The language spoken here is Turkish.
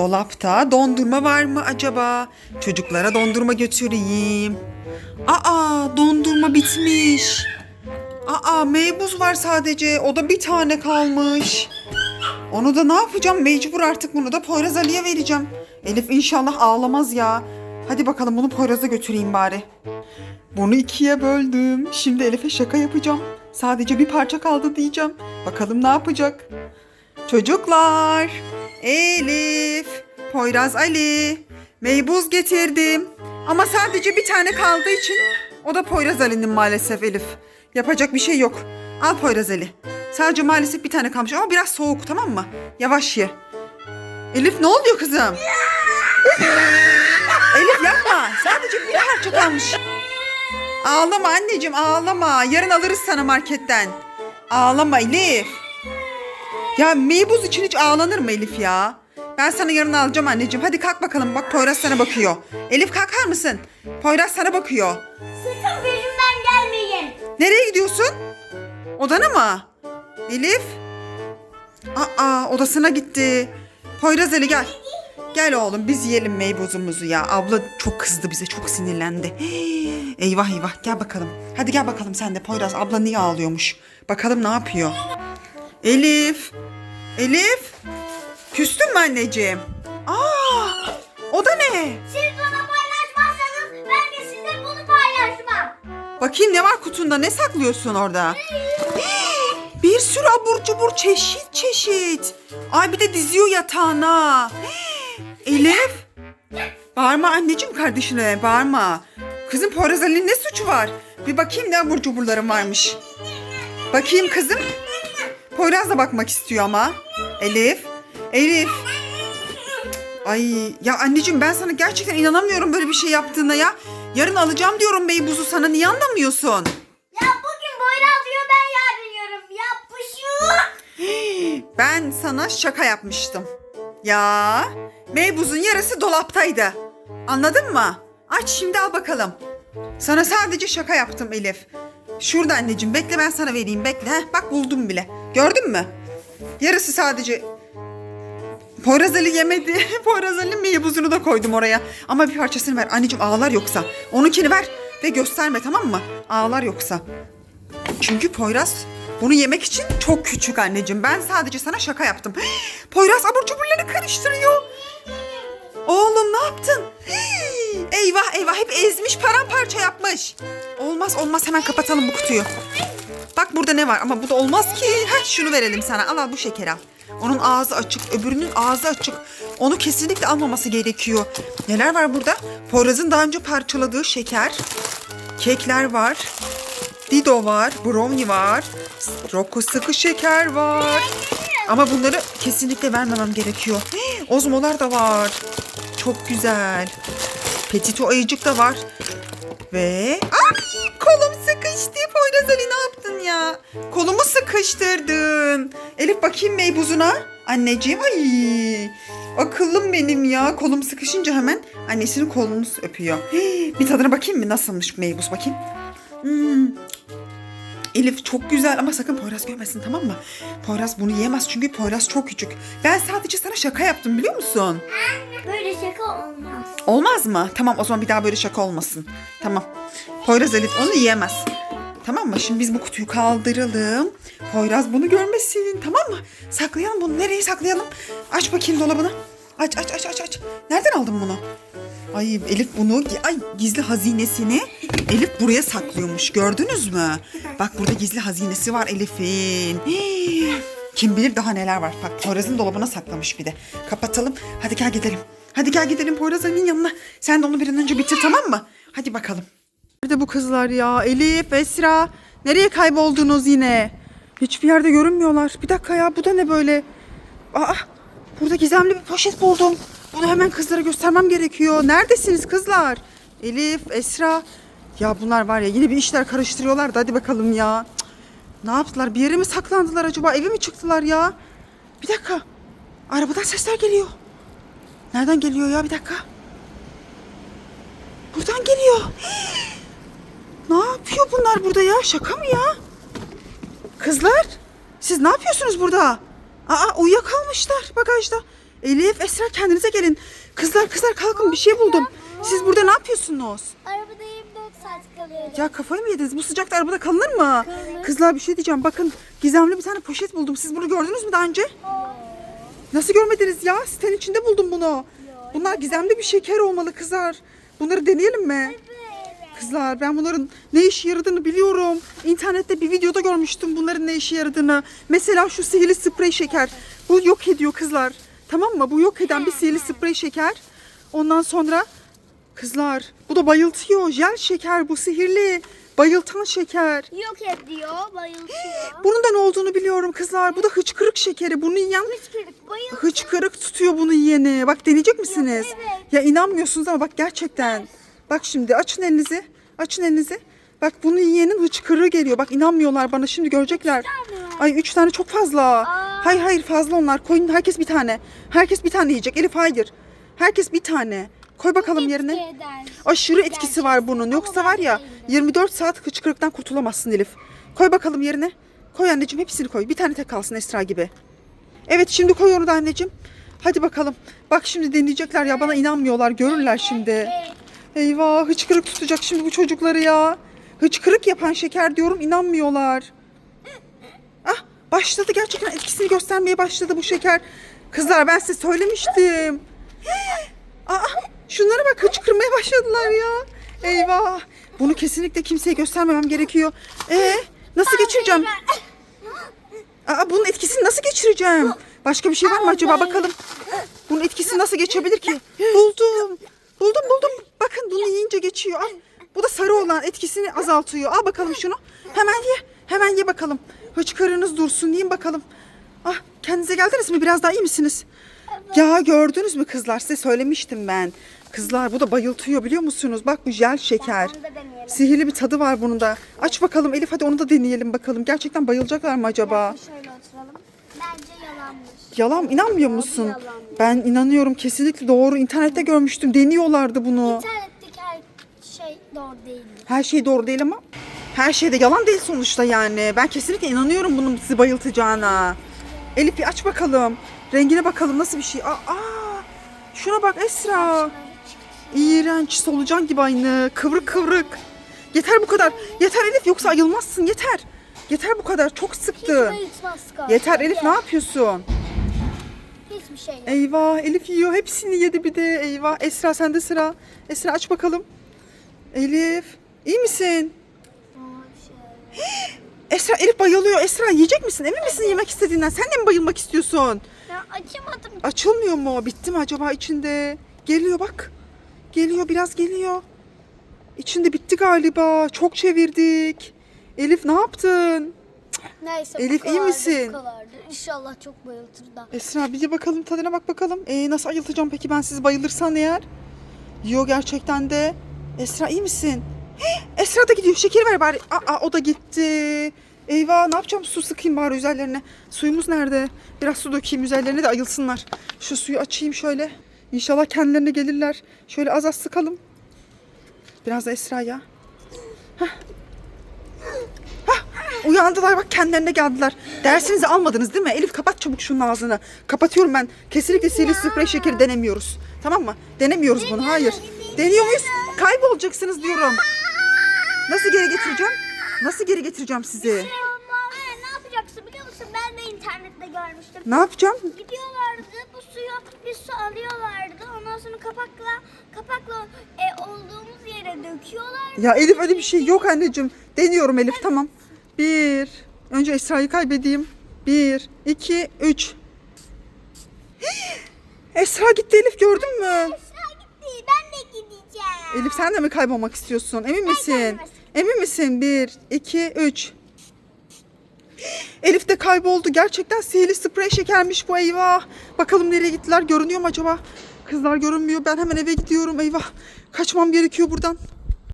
Dolapta dondurma var mı acaba? Çocuklara dondurma götüreyim. Aa dondurma bitmiş. Aa meybuz var sadece. O da bir tane kalmış. Onu da ne yapacağım? Mecbur artık bunu da Poyraz Ali'ye vereceğim. Elif inşallah ağlamaz ya. Hadi bakalım bunu Poyraz'a götüreyim bari. Bunu ikiye böldüm. Şimdi Elif'e şaka yapacağım. Sadece bir parça kaldı diyeceğim. Bakalım ne yapacak? Çocuklar, Elif, Poyraz Ali, meybuz getirdim. Ama sadece bir tane kaldığı için o da Poyraz Ali'nin maalesef Elif. Yapacak bir şey yok. Al Poyraz Ali. Sadece maalesef bir tane kalmış ama biraz soğuk tamam mı? Yavaş ye. Elif ne oluyor kızım? Elif yapma. Sadece bir parça kalmış. Ağlama anneciğim ağlama. Yarın alırız sana marketten. Ağlama Elif. Ya meybuz için hiç ağlanır mı Elif ya? Ben sana yarın alacağım anneciğim. Hadi kalk bakalım. Bak Poyraz sana bakıyor. Elif kalkar mısın? Poyraz sana bakıyor. Sakın peşimden gelmeyin. Nereye gidiyorsun? Odana mı? Elif? Aa odasına gitti. Poyraz Ali gel. Gel oğlum biz yiyelim meybuzumuzu ya. Abla çok kızdı bize çok sinirlendi. Hii, Eyvah eyvah gel bakalım. Hadi gel bakalım sen de Poyraz abla niye ağlıyormuş. Bakalım ne yapıyor. Elif. Elif. Küstün mü anneciğim? Aa o da ne? Siz bana paylaşmazsanız ben de size bunu paylaşmam. Bakayım ne var kutunda ne saklıyorsun orada? Bir sürü abur cubur çeşit çeşit. Ay bir de diziyor yatağına. Elif. Bağırma anneciğim kardeşine bağırma. Kızım Poyraz Ali'nin ne suçu var? Bir bakayım ne abur cuburlarım varmış. Bakayım kızım. Poyraz da bakmak istiyor ama. Elif. Elif. Ay ya anneciğim ben sana gerçekten inanamıyorum böyle bir şey yaptığına ya. Yarın alacağım diyorum beybuzu sana niye anlamıyorsun? Ya bugün Boyraz diyor ben yarın yiyorum. Yapışıyor. Ben sana şaka yapmıştım. Ya meybuzun yarısı dolaptaydı. Anladın mı? Aç şimdi al bakalım. Sana sadece şaka yaptım Elif. Şurada anneciğim bekle ben sana vereyim bekle. Heh, bak buldum bile. Gördün mü? Yarısı sadece Poyraz Ali yemedi. Poyraz Ali'nin meybuzunu da koydum oraya. Ama bir parçasını ver. Anneciğim ağlar yoksa. Onunkini ver ve gösterme tamam mı? Ağlar yoksa. Çünkü Poyraz bunu yemek için çok küçük anneciğim. Ben sadece sana şaka yaptım. Poyraz abur cuburları karıştırıyor. Oğlum ne yaptın? Eyvah eyvah hep ezmiş paramparça yapmış. Olmaz olmaz hemen kapatalım bu kutuyu. Bak burada ne var ama bu da olmaz ki. Heh, şunu verelim sana al al bu şekeri al. Onun ağzı açık öbürünün ağzı açık. Onu kesinlikle almaması gerekiyor. Neler var burada? Poyraz'ın daha önce parçaladığı şeker. Kekler var. Dido var, brownie var, Rocco sıkı şeker var. Ama bunları kesinlikle vermemem gerekiyor. Ozmolar da var. Çok güzel. Petito ayıcık da var. Ve... Ay kolum sıkıştı. Poyraz Ali ne yaptın ya? Kolumu sıkıştırdın. Elif bakayım meybuzuna. Anneciğim ay. Akıllım benim ya. Kolum sıkışınca hemen annesinin kolunu öpüyor. Hii, bir tadına bakayım mı? Nasılmış meybuz bakayım. Hmm, Elif çok güzel ama sakın Poyraz görmesin tamam mı? Poyraz bunu yiyemez çünkü Poyraz çok küçük. Ben sadece sana şaka yaptım biliyor musun? Böyle şaka olmaz. Olmaz mı? Tamam o zaman bir daha böyle şaka olmasın. Tamam. Poyraz Elif onu yiyemez. Tamam mı? Şimdi biz bu kutuyu kaldıralım. Poyraz bunu görmesin. Tamam mı? Saklayalım bunu. Nereye saklayalım? Aç bakayım dolabını. Aç aç aç aç aç. Nereden aldın bunu? Ay Elif bunu ay gizli hazinesini Elif buraya saklıyormuş. Gördünüz mü? Bak burada gizli hazinesi var Elif'in. Kim bilir daha neler var. Bak Poyraz'ın dolabına saklamış bir de. Kapatalım. Hadi gel gidelim. Hadi gel gidelim Poyraz Ali'nin yanına. Sen de onu bir an önce bitir tamam mı? Hadi bakalım. Nerede bu kızlar ya? Elif, Esra. Nereye kayboldunuz yine? Hiçbir yerde görünmüyorlar. Bir dakika ya bu da ne böyle? Aa, burada gizemli bir poşet buldum. Bunu hemen kızlara göstermem gerekiyor. Neredesiniz kızlar? Elif, Esra. Ya bunlar var ya yine bir işler karıştırıyorlar da hadi bakalım ya. Ne yaptılar? Bir yere mi saklandılar acaba? Eve mi çıktılar ya? Bir dakika. Arabadan sesler geliyor. Nereden geliyor ya? Bir dakika. Buradan geliyor. Ne yapıyor bunlar burada ya? Şaka mı ya? Kızlar, siz ne yapıyorsunuz burada? Aa uyuyakalmışlar bagajda. Elif, Esra kendinize gelin. Kızlar kızlar kalkın bir şey buldum. Siz burada ne yapıyorsunuz? Arabada 24 saat kalıyorum. Ya kafayı mı yediniz? Bu sıcakta arabada kalınır mı? Kızlar bir şey diyeceğim. Bakın gizemli bir tane poşet buldum. Siz bunu gördünüz mü daha önce? Nasıl görmediniz ya? Sitenin içinde buldum bunu. Bunlar gizemli bir şeker olmalı kızlar. Bunları deneyelim mi? Kızlar ben bunların ne işe yaradığını biliyorum. İnternette bir videoda görmüştüm bunların ne işe yaradığını. Mesela şu sihirli sprey şeker. Bu yok ediyor kızlar. Tamam mı? Bu yok eden bir sihirli sprey şeker. Ondan sonra kızlar bu da bayıltıyor. Jel şeker bu sihirli. Bayıltan şeker. Yok ediyor, bayıltıyor. Bunun da ne olduğunu biliyorum kızlar. Bu da hıçkırık şekeri. Bunu yiyen Hıçkırık, bayıltıyor. hıçkırık tutuyor bunu yiyeni. Bak deneyecek misiniz? evet. Ya inanmıyorsunuz ama bak gerçekten. Bak şimdi açın elinizi. Açın elinizi. Bak bunu yiyenin hıçkırığı geliyor. Bak inanmıyorlar bana şimdi görecekler. Ay üç tane çok fazla. Hayır hayır fazla onlar. Koyun herkes bir tane. Herkes bir tane yiyecek. Elif hayır. Herkes bir tane. Koy bakalım yerine. Etki eder. Aşırı etkisi var bunun. Yoksa var ya 24 saat hıçkırıktan kurtulamazsın Elif. Koy bakalım yerine. Koy anneciğim hepsini koy. Bir tane tek kalsın Esra gibi. Evet şimdi koy onu da anneciğim. Hadi bakalım. Bak şimdi deneyecekler ya bana inanmıyorlar. Görürler şimdi. Eyvah hıçkırık tutacak şimdi bu çocukları ya. Hıçkırık yapan şeker diyorum inanmıyorlar. Ah başladı gerçekten etkisini göstermeye başladı bu şeker. Kızlar ben size söylemiştim. Aa, şunlara bak hıçkırmaya başladılar ya. Eyvah. Bunu kesinlikle kimseye göstermemem gerekiyor. Ee, nasıl geçireceğim? Aa, bunun etkisini nasıl geçireceğim? Başka bir şey var mı acaba bakalım. Bunun etkisi nasıl geçebilir ki? Buldum. Buldum buldum. Bakın bunu yiyince geçiyor. Al. Bu da sarı olan etkisini azaltıyor. Al bakalım şunu. Hemen ye. Hemen ye bakalım. Hıçkırığınız dursun. Yiyin bakalım. Ah kendinize geldiniz mi? Biraz daha iyi misiniz? Ya gördünüz mü kızlar? Size söylemiştim ben. Kızlar bu da bayıltıyor biliyor musunuz? Bak bu jel şeker. Sihirli bir tadı var bunun da. Aç bakalım Elif hadi onu da deneyelim bakalım. Gerçekten bayılacaklar mı acaba? Bence yalanmış. Yalan inanmıyor musun? yalan. Ben inanıyorum kesinlikle doğru. İnternette görmüştüm. Deniyorlardı bunu. İnternetteki her şey doğru değil. Her şey doğru değil ama her şey de yalan değil sonuçta yani. Ben kesinlikle inanıyorum bunun sizi bayıltacağına. Elif bir aç bakalım. Rengine bakalım nasıl bir şey. Aa, aa, şuna bak Esra. İğrenç solucan gibi aynı. Kıvrık kıvrık. Yeter bu kadar. Yeter Elif yoksa ayılmazsın yeter. Yeter bu kadar. Çok sıktı. Bayıltmaz Yeter Elif ne yapıyorsun? Hiçbir şey yok. Eyvah Elif yiyor. Hepsini yedi bir de. Eyvah Esra sende sıra. Esra aç bakalım. Elif iyi misin? Esra Elif bayılıyor. Esra yiyecek misin? Emin misin yemek istediğinden? Sen de mi bayılmak istiyorsun? Ya açamadım. Açılmıyor mu? Bitti mi acaba içinde? Geliyor bak. Geliyor biraz geliyor. İçinde bitti galiba. Çok çevirdik. Elif ne yaptın? Neyse Elif, iyi misin? Bu kadardı. İnşallah çok bayıltır da. Esra bir de bakalım tadına bak bakalım. Ee, nasıl ayıltacağım peki ben siz bayılırsan eğer? Yiyor gerçekten de. Esra iyi misin? Hii, Esra da gidiyor. Şekeri ver bari. Aa, o da gitti. Eyvah ne yapacağım? Su sıkayım bari üzerlerine. Suyumuz nerede? Biraz su dökeyim üzerlerine de ayılsınlar. Şu suyu açayım şöyle. İnşallah kendilerine gelirler. Şöyle az az sıkalım. Biraz da Esra'ya. Hah. Hah, Uyandılar bak kendilerine geldiler. Dersinizi almadınız değil mi? Elif kapat çabuk şunun ağzını. Kapatıyorum ben. Kesinlikle sihirli sprey şekeri denemiyoruz. Tamam mı? Denemiyoruz bunu. Hayır. Deniyor muyuz? Kaybolacaksınız diyorum. Nasıl geri getireceğim? Nasıl geri getireceğim sizi? Ama ne yapacaksın biliyor musun? Ben de internette görmüştüm. Ne yapacağım? Gidiyorlardı bu suyu bir su alıyorlardı. Ondan sonra kapakla kapakla e, olduğumuz yere döküyorlar. Ya Elif öyle bir şey yok anneciğim. Deniyorum Elif tamam. Bir. Önce Esra'yı kaybedeyim. Bir, iki, üç. Esra gitti Elif gördün mü? Esra gitti. Ben de gideceğim. Elif sen de mi kaybolmak istiyorsun? Emin misin? kaybolmak Emin misin? Bir, iki, üç. Elif de kayboldu. Gerçekten sihirli sprey şekermiş bu eyvah. Bakalım nereye gittiler? Görünüyor mu acaba? Kızlar görünmüyor. Ben hemen eve gidiyorum. Eyvah. Kaçmam gerekiyor buradan.